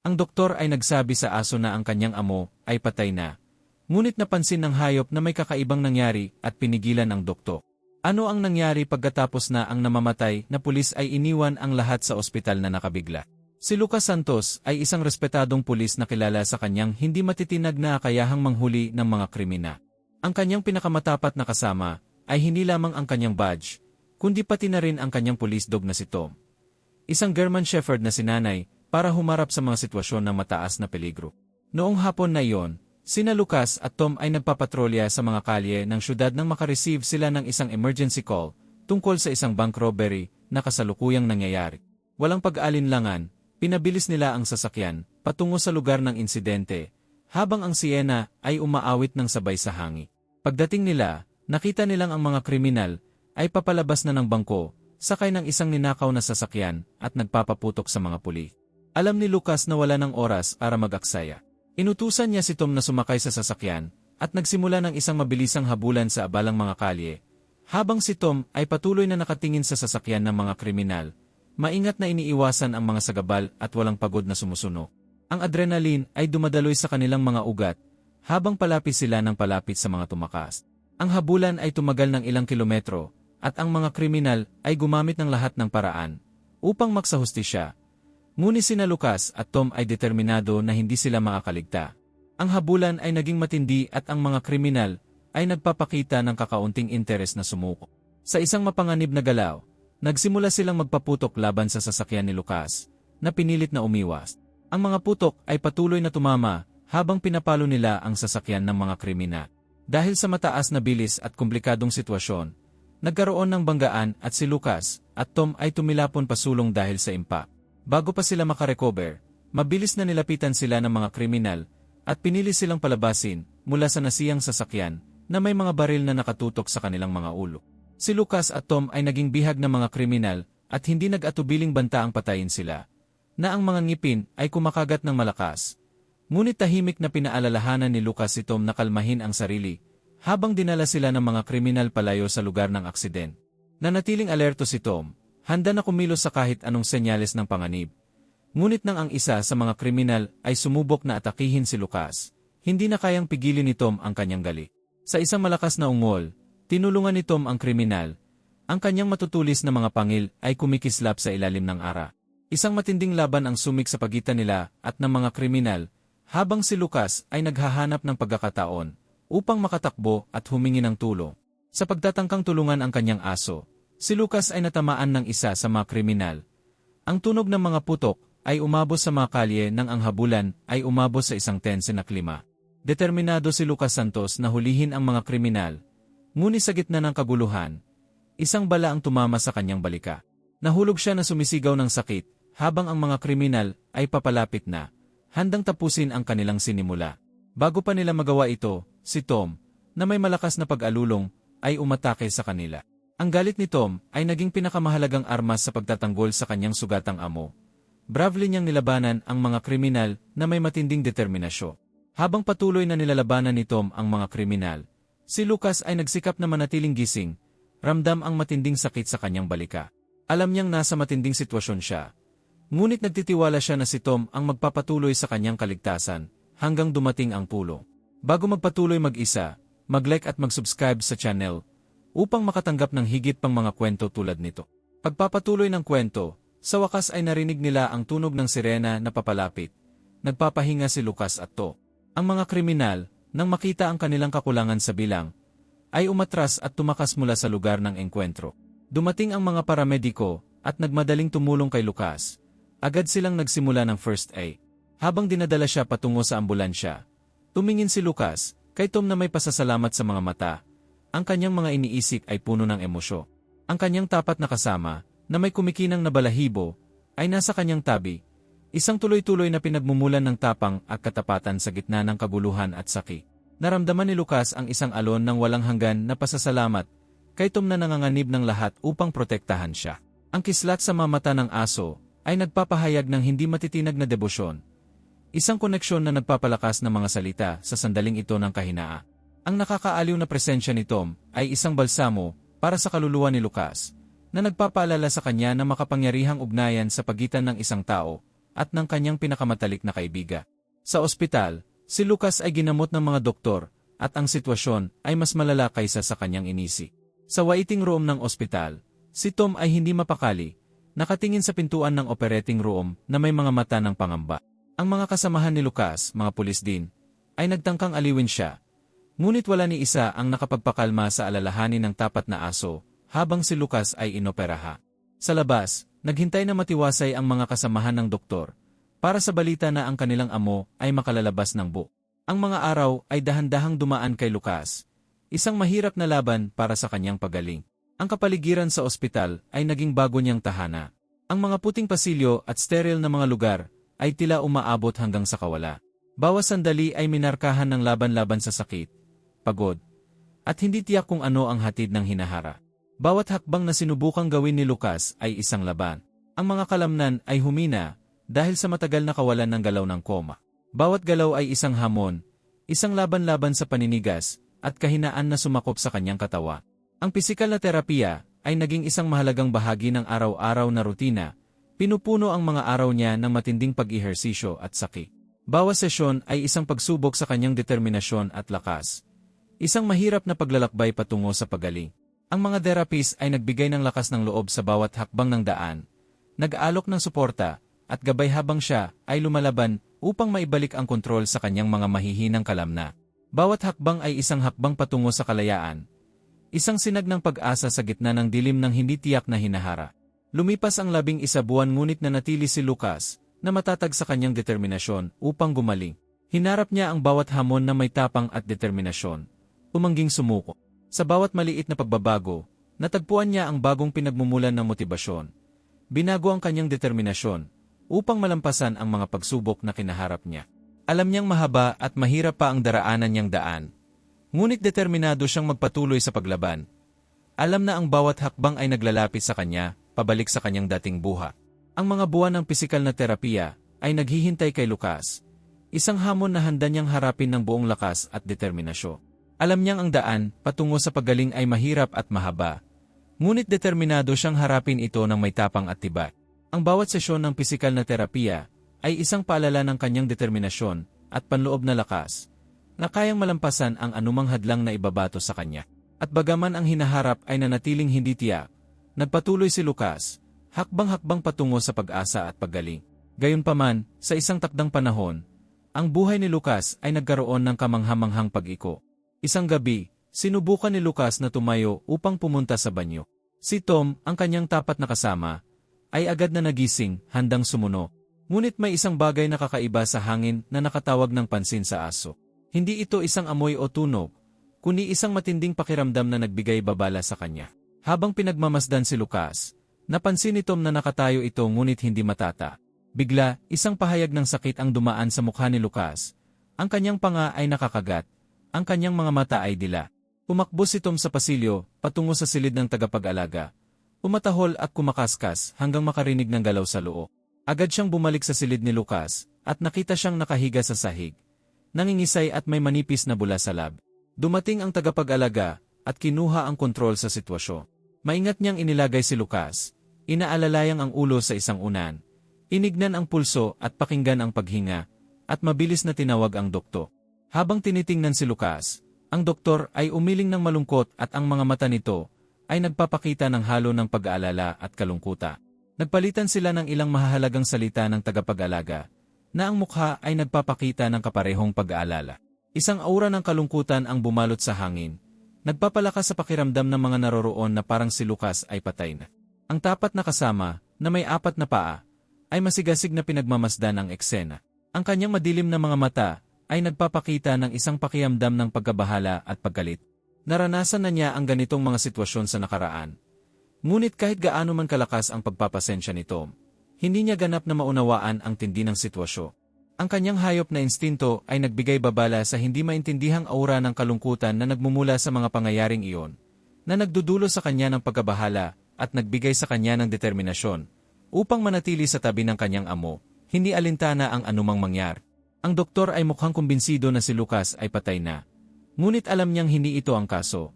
Ang doktor ay nagsabi sa aso na ang kanyang amo ay patay na. Ngunit napansin ng hayop na may kakaibang nangyari at pinigilan ang doktor. Ano ang nangyari pagkatapos na ang namamatay na pulis ay iniwan ang lahat sa ospital na nakabigla? Si Lucas Santos ay isang respetadong pulis na kilala sa kanyang hindi matitinag na kayahang manghuli ng mga krimina. Ang kanyang pinakamatapat na kasama ay hindi lamang ang kanyang badge, kundi pati na rin ang kanyang police dog na si Tom. Isang German Shepherd na sinanay para humarap sa mga sitwasyon ng mataas na peligro. Noong hapon na iyon, sina Lucas at Tom ay nagpapatrolya sa mga kalye ng syudad nang makareceive sila ng isang emergency call tungkol sa isang bank robbery na kasalukuyang nangyayari. Walang pag-alinlangan, Pinabilis nila ang sasakyan, patungo sa lugar ng insidente, habang ang Siena ay umaawit ng sabay sa hangi. Pagdating nila, nakita nilang ang mga kriminal ay papalabas na ng bangko, sakay ng isang ninakaw na sasakyan at nagpapaputok sa mga puli. Alam ni Lucas na wala ng oras para mag-aksaya. Inutusan niya si Tom na sumakay sa sasakyan at nagsimula ng isang mabilisang habulan sa abalang mga kalye, habang si Tom ay patuloy na nakatingin sa sasakyan ng mga kriminal Maingat na iniiwasan ang mga sagabal at walang pagod na sumusuno. Ang adrenaline ay dumadaloy sa kanilang mga ugat, habang palapit sila ng palapit sa mga tumakas. Ang habulan ay tumagal ng ilang kilometro, at ang mga kriminal ay gumamit ng lahat ng paraan upang maksahustisya. Ngunit sina Lucas at Tom ay determinado na hindi sila makakaligta. Ang habulan ay naging matindi at ang mga kriminal ay nagpapakita ng kakaunting interes na sumuko. Sa isang mapanganib na galaw, Nagsimula silang magpaputok laban sa sasakyan ni Lucas, na pinilit na umiwas. Ang mga putok ay patuloy na tumama habang pinapalo nila ang sasakyan ng mga krimina. Dahil sa mataas na bilis at komplikadong sitwasyon, nagkaroon ng banggaan at si Lucas at Tom ay tumilapon pasulong dahil sa impact. Bago pa sila makarecover, mabilis na nilapitan sila ng mga kriminal at pinili silang palabasin mula sa nasiyang sasakyan na may mga baril na nakatutok sa kanilang mga ulo. Si Lucas at Tom ay naging bihag ng mga kriminal at hindi nag-atubiling banta ang patayin sila. Na ang mga ngipin ay kumakagat ng malakas. Ngunit tahimik na pinaalalahanan ni Lucas si Tom na kalmahin ang sarili habang dinala sila ng mga kriminal palayo sa lugar ng aksident. Nanatiling alerto si Tom, handa na kumilos sa kahit anong senyales ng panganib. Ngunit nang ang isa sa mga kriminal ay sumubok na atakihin si Lucas, hindi na kayang pigilin ni Tom ang kanyang gali. Sa isang malakas na ungol, Tinulungan ni Tom ang kriminal. Ang kanyang matutulis na mga pangil ay kumikislap sa ilalim ng ara. Isang matinding laban ang sumik sa pagitan nila at ng mga kriminal, habang si Lucas ay naghahanap ng pagkakataon upang makatakbo at humingi ng tulong. Sa pagtatangkang tulungan ang kanyang aso, si Lucas ay natamaan ng isa sa mga kriminal. Ang tunog ng mga putok ay umabot sa mga kalye nang ang habulan ay umabot sa isang tense na klima. Determinado si Lucas Santos na hulihin ang mga kriminal Ngunit sa gitna ng kaguluhan, isang bala ang tumama sa kanyang balika. Nahulog siya na sumisigaw ng sakit, habang ang mga kriminal ay papalapit na, handang tapusin ang kanilang sinimula. Bago pa nila magawa ito, si Tom, na may malakas na pag-alulong, ay umatake sa kanila. Ang galit ni Tom ay naging pinakamahalagang armas sa pagtatanggol sa kanyang sugatang amo. Bravely niyang nilabanan ang mga kriminal na may matinding determinasyon. Habang patuloy na nilalabanan ni Tom ang mga kriminal, Si Lucas ay nagsikap na manatiling gising, ramdam ang matinding sakit sa kanyang balika. Alam niyang nasa matinding sitwasyon siya. Ngunit nagtitiwala siya na si Tom ang magpapatuloy sa kanyang kaligtasan hanggang dumating ang pulo. Bago magpatuloy mag-isa, mag-like at mag-subscribe sa channel upang makatanggap ng higit pang mga kwento tulad nito. Pagpapatuloy ng kwento, sa wakas ay narinig nila ang tunog ng sirena na papalapit. Nagpapahinga si Lucas at To. Ang mga kriminal, nang makita ang kanilang kakulangan sa bilang, ay umatras at tumakas mula sa lugar ng engkwentro. Dumating ang mga paramediko at nagmadaling tumulong kay Lucas. Agad silang nagsimula ng first aid. Habang dinadala siya patungo sa ambulansya, tumingin si Lucas kay Tom na may pasasalamat sa mga mata. Ang kanyang mga iniisip ay puno ng emosyo. Ang kanyang tapat na kasama, na may kumikinang na balahibo, ay nasa kanyang tabi Isang tuloy-tuloy na pinagmumulan ng tapang at katapatan sa gitna ng kaguluhan at saki. Naramdaman ni Lucas ang isang alon ng walang hanggan na pasasalamat, kay Tom na nanganganib ng lahat upang protektahan siya. Ang kislat sa mamata ng aso ay nagpapahayag ng hindi matitinag na debosyon. Isang koneksyon na nagpapalakas ng mga salita sa sandaling ito ng kahinaa. Ang nakakaaliw na presensya ni Tom ay isang balsamo para sa kaluluwa ni Lucas, na nagpapaalala sa kanya na makapangyarihang ugnayan sa pagitan ng isang tao at ng kanyang pinakamatalik na kaibiga. Sa ospital, si Lucas ay ginamot ng mga doktor at ang sitwasyon ay mas malala kaysa sa kanyang inisi. Sa waiting room ng ospital, si Tom ay hindi mapakali, nakatingin sa pintuan ng operating room na may mga mata ng pangamba. Ang mga kasamahan ni Lucas, mga pulis din, ay nagtangkang aliwin siya. Ngunit wala ni isa ang nakapagpakalma sa alalahanin ng tapat na aso habang si Lucas ay inoperaha. Sa labas, naghintay na matiwasay ang mga kasamahan ng doktor para sa balita na ang kanilang amo ay makalalabas ng bu. Ang mga araw ay dahan-dahang dumaan kay Lucas, isang mahirap na laban para sa kanyang pagaling. Ang kapaligiran sa ospital ay naging bago niyang tahana. Ang mga puting pasilyo at steril na mga lugar ay tila umaabot hanggang sa kawala. Bawas sandali ay minarkahan ng laban-laban sa sakit, pagod, at hindi tiyak kung ano ang hatid ng hinahara. Bawat hakbang na sinubukang gawin ni Lucas ay isang laban. Ang mga kalamnan ay humina dahil sa matagal na kawalan ng galaw ng koma. Bawat galaw ay isang hamon, isang laban-laban sa paninigas, at kahinaan na sumakop sa kanyang katawa. Ang pisikal na terapiya ay naging isang mahalagang bahagi ng araw-araw na rutina, pinupuno ang mga araw niya ng matinding pag-ihersisyo at sakit. Bawas sesyon ay isang pagsubok sa kanyang determinasyon at lakas. Isang mahirap na paglalakbay patungo sa pagaling. Ang mga therapist ay nagbigay ng lakas ng loob sa bawat hakbang ng daan, nag-aalok ng suporta, at gabay habang siya ay lumalaban upang maibalik ang kontrol sa kanyang mga mahihinang kalamna. Bawat hakbang ay isang hakbang patungo sa kalayaan. Isang sinag ng pag-asa sa gitna ng dilim ng hindi tiyak na hinahara. Lumipas ang labing isa buwan ngunit nanatili si Lucas na matatag sa kanyang determinasyon upang gumaling. Hinarap niya ang bawat hamon na may tapang at determinasyon. Umangging sumuko. Sa bawat maliit na pagbabago, natagpuan niya ang bagong pinagmumulan ng motibasyon. Binago ang kanyang determinasyon upang malampasan ang mga pagsubok na kinaharap niya. Alam niyang mahaba at mahirap pa ang daraanan niyang daan. Ngunit determinado siyang magpatuloy sa paglaban. Alam na ang bawat hakbang ay naglalapit sa kanya, pabalik sa kanyang dating buha. Ang mga buwan ng pisikal na terapiya ay naghihintay kay Lucas. Isang hamon na handa niyang harapin ng buong lakas at determinasyon. Alam niyang ang daan patungo sa pagaling ay mahirap at mahaba. Ngunit determinado siyang harapin ito ng may tapang at tibay. Ang bawat sesyon ng pisikal na terapiya ay isang paalala ng kanyang determinasyon at panloob na lakas na kayang malampasan ang anumang hadlang na ibabato sa kanya. At bagaman ang hinaharap ay nanatiling hindi tiyak, nagpatuloy si Lucas, hakbang-hakbang patungo sa pag-asa at paggaling. Gayunpaman, sa isang takdang panahon, ang buhay ni Lucas ay nagkaroon ng kamanghamanghang pag-iko. Isang gabi, sinubukan ni Lucas na tumayo upang pumunta sa banyo. Si Tom, ang kanyang tapat na kasama, ay agad na nagising, handang sumuno. Ngunit may isang bagay na kakaiba sa hangin na nakatawag ng pansin sa aso. Hindi ito isang amoy o tunog, kundi isang matinding pakiramdam na nagbigay babala sa kanya. Habang pinagmamasdan si Lucas, napansin ni Tom na nakatayo ito ngunit hindi matata. Bigla, isang pahayag ng sakit ang dumaan sa mukha ni Lucas. Ang kanyang panga ay nakakagat, ang kanyang mga mata ay dila. Umakbo si Tom sa pasilyo, patungo sa silid ng tagapag-alaga. Umatahol at kumakaskas hanggang makarinig ng galaw sa loo. Agad siyang bumalik sa silid ni Lucas, at nakita siyang nakahiga sa sahig. Nangingisay at may manipis na bula sa lab. Dumating ang tagapag-alaga, at kinuha ang kontrol sa sitwasyon. Maingat niyang inilagay si Lucas. Inaalalay ang ulo sa isang unan. Inignan ang pulso at pakinggan ang paghinga, at mabilis na tinawag ang doktor. Habang tinitingnan si Lucas, ang doktor ay umiling ng malungkot at ang mga mata nito ay nagpapakita ng halo ng pag-aalala at kalungkuta. Nagpalitan sila ng ilang mahahalagang salita ng tagapag-alaga, na ang mukha ay nagpapakita ng kaparehong pag-aalala. Isang aura ng kalungkutan ang bumalot sa hangin, nagpapalakas sa pakiramdam ng mga naroroon na parang si Lucas ay patay na. Ang tapat na kasama, na may apat na paa, ay masigasig na pinagmamasdan ang eksena. Ang kanyang madilim na mga mata ay nagpapakita ng isang pakiamdam ng pagkabahala at paggalit. Naranasan na niya ang ganitong mga sitwasyon sa nakaraan. Ngunit kahit gaano man kalakas ang pagpapasensya ni Tom, hindi niya ganap na maunawaan ang tindi ng sitwasyon. Ang kanyang hayop na instinto ay nagbigay babala sa hindi maintindihang aura ng kalungkutan na nagmumula sa mga pangyayaring iyon, na nagdudulo sa kanya ng pagkabahala at nagbigay sa kanya ng determinasyon upang manatili sa tabi ng kanyang amo, hindi alintana ang anumang mangyari. Ang doktor ay mukhang kumbinsido na si Lucas ay patay na. Ngunit alam niyang hindi ito ang kaso.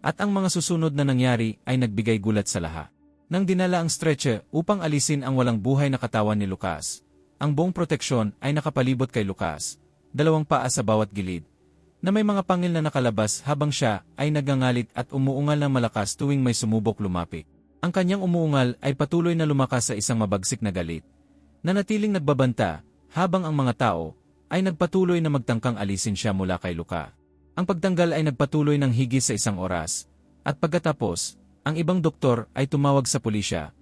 At ang mga susunod na nangyari ay nagbigay gulat sa lahat. Nang dinala ang stretcher upang alisin ang walang buhay na katawan ni Lucas, ang buong proteksyon ay nakapalibot kay Lucas, dalawang paa sa bawat gilid, na may mga pangil na nakalabas habang siya ay nagangalit at umuungal ng malakas tuwing may sumubok lumapit. Ang kanyang umuungal ay patuloy na lumakas sa isang mabagsik na galit, na natiling nagbabanta habang ang mga tao ay nagpatuloy na magtangkang alisin siya mula kay Luka. Ang pagtanggal ay nagpatuloy ng higit sa isang oras, at pagkatapos, ang ibang doktor ay tumawag sa pulisya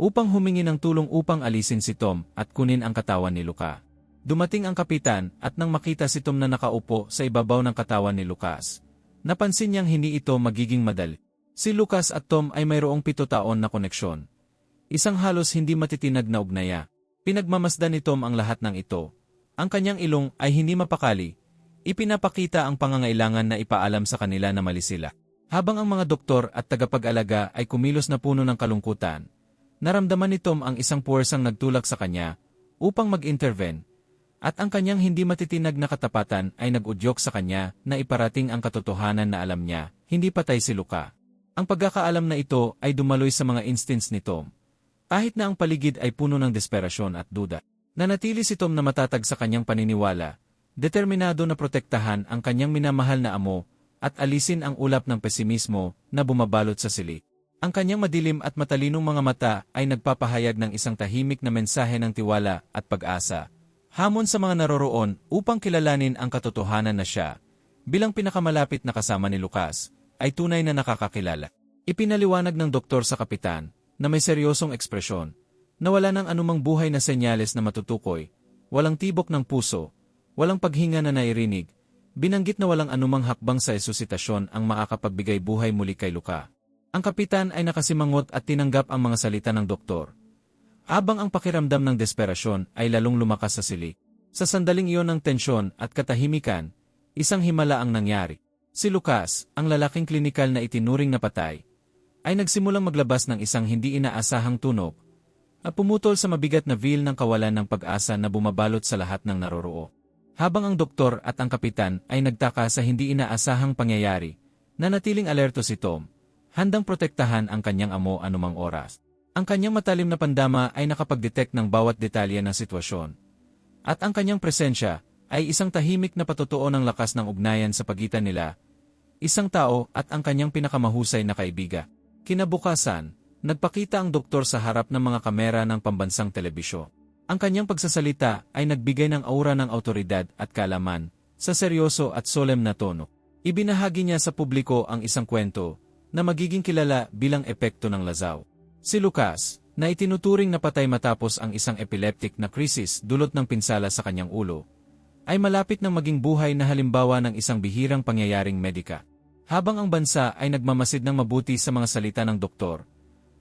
upang humingi ng tulong upang alisin si Tom at kunin ang katawan ni Luka. Dumating ang kapitan at nang makita si Tom na nakaupo sa ibabaw ng katawan ni Lucas, napansin niyang hindi ito magiging madali. Si Lucas at Tom ay mayroong pito taon na koneksyon. Isang halos hindi matitinag na ugnaya. Pinagmamasdan ni Tom ang lahat ng ito. Ang kanyang ilong ay hindi mapakali. Ipinapakita ang pangangailangan na ipaalam sa kanila na mali sila. Habang ang mga doktor at tagapag-alaga ay kumilos na puno ng kalungkutan, naramdaman ni Tom ang isang puwersang nagtulak sa kanya upang mag-intervene at ang kanyang hindi matitinag na katapatan ay nag-udyok sa kanya na iparating ang katotohanan na alam niya, hindi patay si Luka. Ang pagkakaalam na ito ay dumaloy sa mga instance ni Tom. Kahit na ang paligid ay puno ng desperasyon at duda. Nanatili si Tom na matatag sa kanyang paniniwala, determinado na protektahan ang kanyang minamahal na amo at alisin ang ulap ng pesimismo na bumabalot sa sili. Ang kanyang madilim at matalinong mga mata ay nagpapahayag ng isang tahimik na mensahe ng tiwala at pag-asa Hamon sa mga naroroon upang kilalanin ang katotohanan na siya, bilang pinakamalapit na kasama ni Lucas, ay tunay na nakakakilala. Ipinaliwanag ng doktor sa kapitan na may seryosong ekspresyon, na wala ng anumang buhay na senyales na matutukoy, walang tibok ng puso, walang paghinga na nairinig, binanggit na walang anumang hakbang sa esuscitasyon ang makakapagbigay buhay muli kay Luka. Ang kapitan ay nakasimangot at tinanggap ang mga salita ng doktor, Abang ang pakiramdam ng desperasyon ay lalong lumakas sa sili. Sa sandaling iyon ng tensyon at katahimikan, isang himala ang nangyari. Si Lucas, ang lalaking klinikal na itinuring na patay, ay nagsimulang maglabas ng isang hindi inaasahang tunog at pumutol sa mabigat na veil ng kawalan ng pag-asa na bumabalot sa lahat ng naroroo. Habang ang doktor at ang kapitan ay nagtaka sa hindi inaasahang pangyayari, nanatiling alerto si Tom, handang protektahan ang kanyang amo anumang oras. Ang kanyang matalim na pandama ay nakapag-detect ng bawat detalye ng sitwasyon. At ang kanyang presensya ay isang tahimik na patutuo ng lakas ng ugnayan sa pagitan nila, isang tao at ang kanyang pinakamahusay na kaibiga. Kinabukasan, nagpakita ang doktor sa harap ng mga kamera ng pambansang telebisyon. Ang kanyang pagsasalita ay nagbigay ng aura ng autoridad at kalaman sa seryoso at solemn na tono. Ibinahagi niya sa publiko ang isang kwento na magiging kilala bilang epekto ng lazaw. Si Lucas, na itinuturing na patay matapos ang isang epileptic na krisis dulot ng pinsala sa kanyang ulo, ay malapit ng maging buhay na halimbawa ng isang bihirang pangyayaring medika. Habang ang bansa ay nagmamasid ng mabuti sa mga salita ng doktor,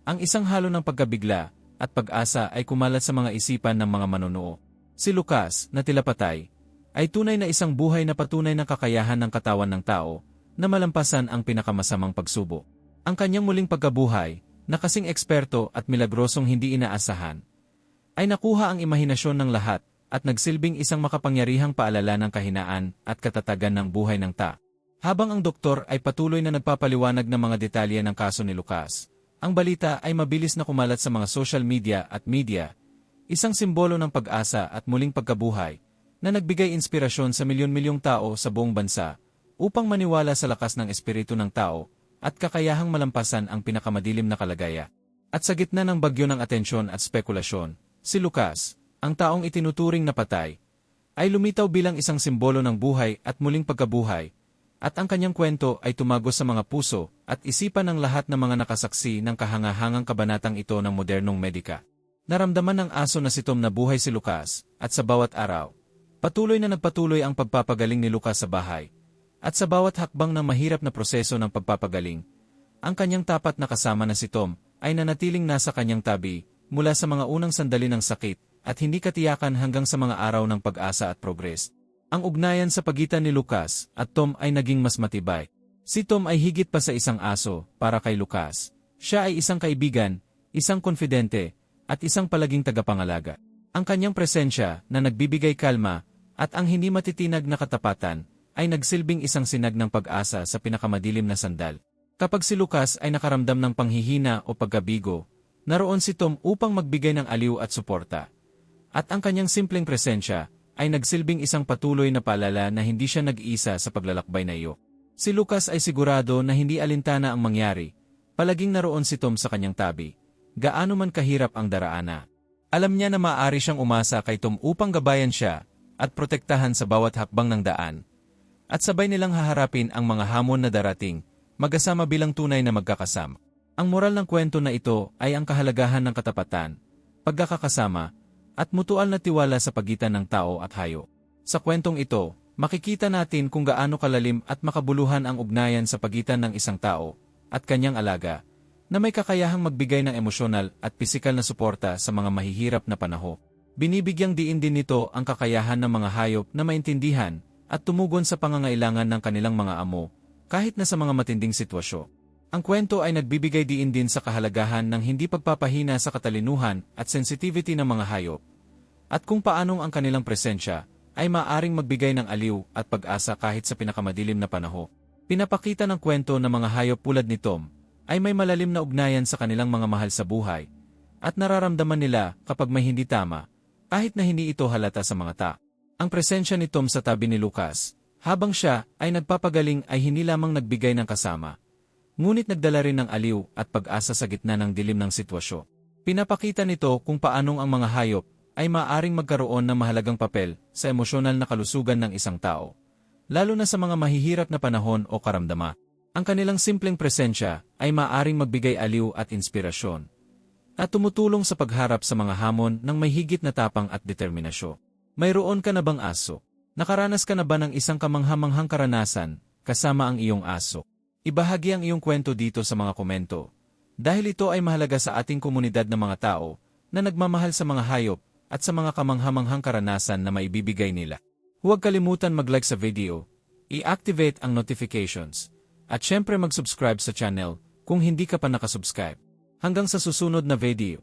ang isang halo ng pagkabigla at pag-asa ay kumalat sa mga isipan ng mga manunuo. Si Lucas, na tila patay, ay tunay na isang buhay na patunay ng kakayahan ng katawan ng tao na malampasan ang pinakamasamang pagsubo. Ang kanyang muling pagkabuhay na kasing eksperto at milagrosong hindi inaasahan, ay nakuha ang imahinasyon ng lahat at nagsilbing isang makapangyarihang paalala ng kahinaan at katatagan ng buhay ng ta. Habang ang doktor ay patuloy na nagpapaliwanag ng mga detalye ng kaso ni Lucas, ang balita ay mabilis na kumalat sa mga social media at media, isang simbolo ng pag-asa at muling pagkabuhay na nagbigay inspirasyon sa milyon-milyong tao sa buong bansa upang maniwala sa lakas ng espiritu ng tao at kakayahang malampasan ang pinakamadilim na kalagaya. At sa gitna ng bagyo ng atensyon at spekulasyon, si Lucas, ang taong itinuturing na patay, ay lumitaw bilang isang simbolo ng buhay at muling pagkabuhay, at ang kanyang kwento ay tumagos sa mga puso at isipan ng lahat ng mga nakasaksi ng kahangahangang kabanatang ito ng modernong medika. Naramdaman ng aso na si Tom na buhay si Lucas, at sa bawat araw, patuloy na nagpatuloy ang pagpapagaling ni Lucas sa bahay, at sa bawat hakbang ng mahirap na proseso ng pagpapagaling, ang kanyang tapat na kasama na si Tom ay nanatiling nasa kanyang tabi mula sa mga unang sandali ng sakit at hindi katiyakan hanggang sa mga araw ng pag-asa at progress. Ang ugnayan sa pagitan ni Lucas at Tom ay naging mas matibay. Si Tom ay higit pa sa isang aso para kay Lucas. Siya ay isang kaibigan, isang konfidente, at isang palaging tagapangalaga. Ang kanyang presensya na nagbibigay kalma at ang hindi matitinag na katapatan ay nagsilbing isang sinag ng pag-asa sa pinakamadilim na sandal. Kapag si Lucas ay nakaramdam ng panghihina o pagkabigo, naroon si Tom upang magbigay ng aliw at suporta. At ang kanyang simpleng presensya ay nagsilbing isang patuloy na paalala na hindi siya nag-iisa sa paglalakbay na iyo. Si Lucas ay sigurado na hindi alintana ang mangyari. Palaging naroon si Tom sa kanyang tabi. Gaano man kahirap ang daraana. Alam niya na maaari siyang umasa kay Tom upang gabayan siya at protektahan sa bawat hakbang ng daan. At sabay nilang haharapin ang mga hamon na darating, magkasama bilang tunay na magkakasama. Ang moral ng kwento na ito ay ang kahalagahan ng katapatan, pagkakakasama, at mutual na tiwala sa pagitan ng tao at hayo. Sa kwentong ito, makikita natin kung gaano kalalim at makabuluhan ang ugnayan sa pagitan ng isang tao at kanyang alaga, na may kakayahang magbigay ng emosyonal at pisikal na suporta sa mga mahihirap na panahon. Binibigyang diin din nito ang kakayahan ng mga hayop na maintindihan at tumugon sa pangangailangan ng kanilang mga amo, kahit na sa mga matinding sitwasyon. Ang kwento ay nagbibigay diin din sa kahalagahan ng hindi pagpapahina sa katalinuhan at sensitivity ng mga hayop, at kung paanong ang kanilang presensya ay maaring magbigay ng aliw at pag-asa kahit sa pinakamadilim na panahon. Pinapakita ng kwento ng mga hayop tulad ni Tom ay may malalim na ugnayan sa kanilang mga mahal sa buhay at nararamdaman nila kapag may hindi tama kahit na hindi ito halata sa mga ta. Ang presensya ni Tom sa tabi ni Lucas, habang siya ay nagpapagaling ay hindi lamang nagbigay ng kasama, ngunit nagdala rin ng aliw at pag-asa sa gitna ng dilim ng sitwasyon. Pinapakita nito kung paanong ang mga hayop ay maaring magkaroon ng mahalagang papel sa emosyonal na kalusugan ng isang tao, lalo na sa mga mahihirap na panahon o karamdama. Ang kanilang simpleng presensya ay maaring magbigay aliw at inspirasyon, at tumutulong sa pagharap sa mga hamon ng may higit na tapang at determinasyon. Mayroon ka na bang aso? Nakaranas ka na ba ng isang kamanghamanghang karanasan kasama ang iyong aso? Ibahagi ang iyong kwento dito sa mga komento. Dahil ito ay mahalaga sa ating komunidad ng mga tao na nagmamahal sa mga hayop at sa mga kamanghamanghang karanasan na maibibigay nila. Huwag kalimutan mag-like sa video, i-activate ang notifications, at syempre mag-subscribe sa channel kung hindi ka pa nakasubscribe. Hanggang sa susunod na video.